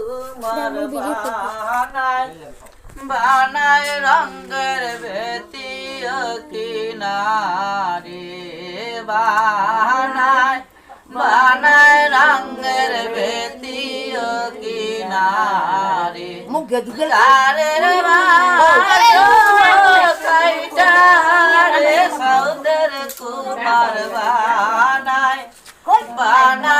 কুমার বানায় বানায় রঙের বেতিয় কিনারে বানায় বানায় রঙের বেতিয় কিনারে মুখে ঢুকে কুমার বানায় বানায়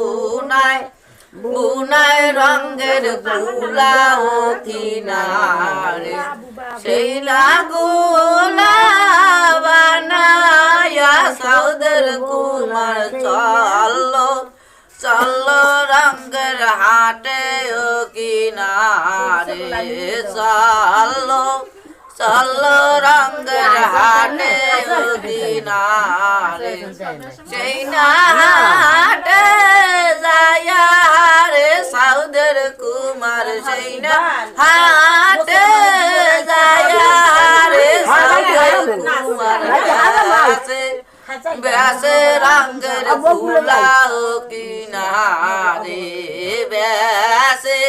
বুনাই রঙের গুলাও কিনারে। সেই লাগুলা বানায়া সৌদের কুমার চলো চলো রঙের হাটে ও কিনারে চলো চলো রঙের হাটে ও কিনারে। সেই না কুমার সেই না হাটে যায়া রে সৌদের কুমার ব্যাসে ব্যাসে রঙের ফুলাও কিনারে ব্যাসে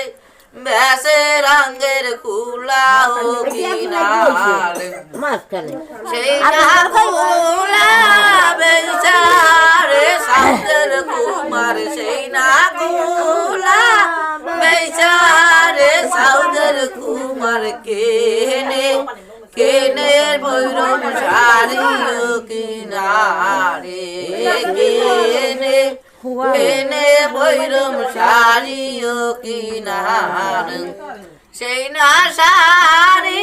ব্যাসে রঙের ফুলাও কিনারে মাঝখানে সেই না গোলা বেচারে সাউদের কুমার সেই না গোলা কেনে কেনে বৈরম শাড়িও কিনারে কেনে কেনে বৈরম শাড়িও কিনারে সেই না শাড়ি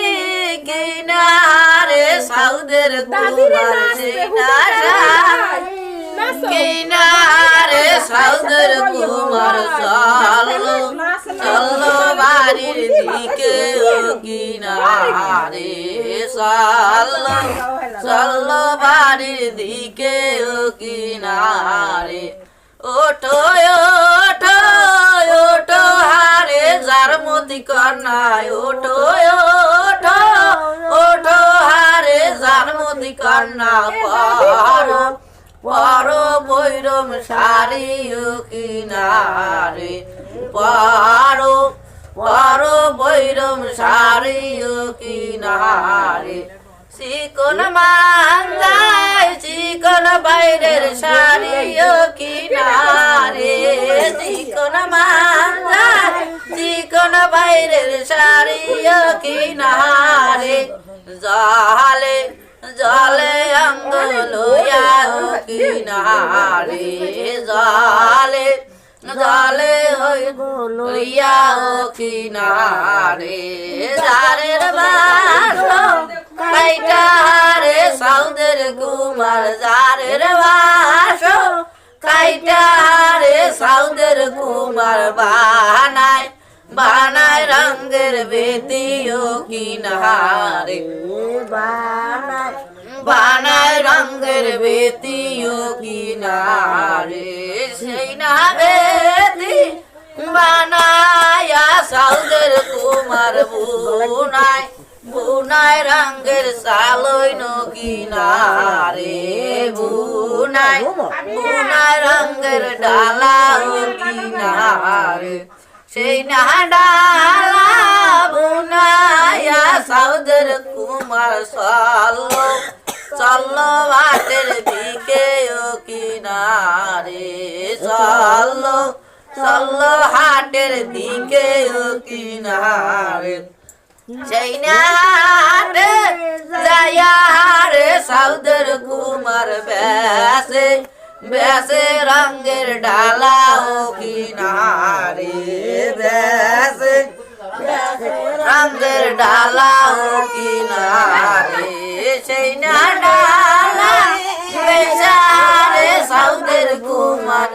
কিনারে, সাউদের কুমার সেই না শাড়ি কিনারে, সাউদের কুমার চলো বাড়ির দিকে ও কিনারে ওঠো ওঠো ওঠো হারে যার মতি কর্ণায় ওঠো ওঠো ওঠো হারে যার মতি কর্ণা পারো পারো বৈরম সারি কিনারে পারো পারো বৈরম সারি কিনারে চিকন মান্দায় চিকন বাইরের শাড়িও কিনারে চিকন মান্দায় চিকন বাইরের শাড়িও কিনারে জালে, জলে অঙ্গ লইয়া কিনারে জলে জলে হই লইয়া কিনারে জারের বাসো কাইটারে সাউদের কুমার জারের বাসো কাইটারে সাউদের কুমার বানায় বানায় রঙের বেতিও কিনারে। বানায়। বানায় রঙের বেতিও কিনারে সেই না বেতি বানায়া সাউদের কুমার বুনায় বুনায় রঙের সালই কিনারে বুনায় বুনায় রঙের ডালা কিনারে সেই না ডালা বুনায়া সাউদের কুমার সালো চলো বাটের দিকে ও কিনারে চলো চলো হাটের দিকে ও কিনারে। সেই না রে সাউদের কুমার ব্যাসে ব্যাসে রঙের ডালা ও কিনারে ব্যাসে রঙের ডালা ও কিনারে সেই না ডালা বেচারে সাউদের কুমার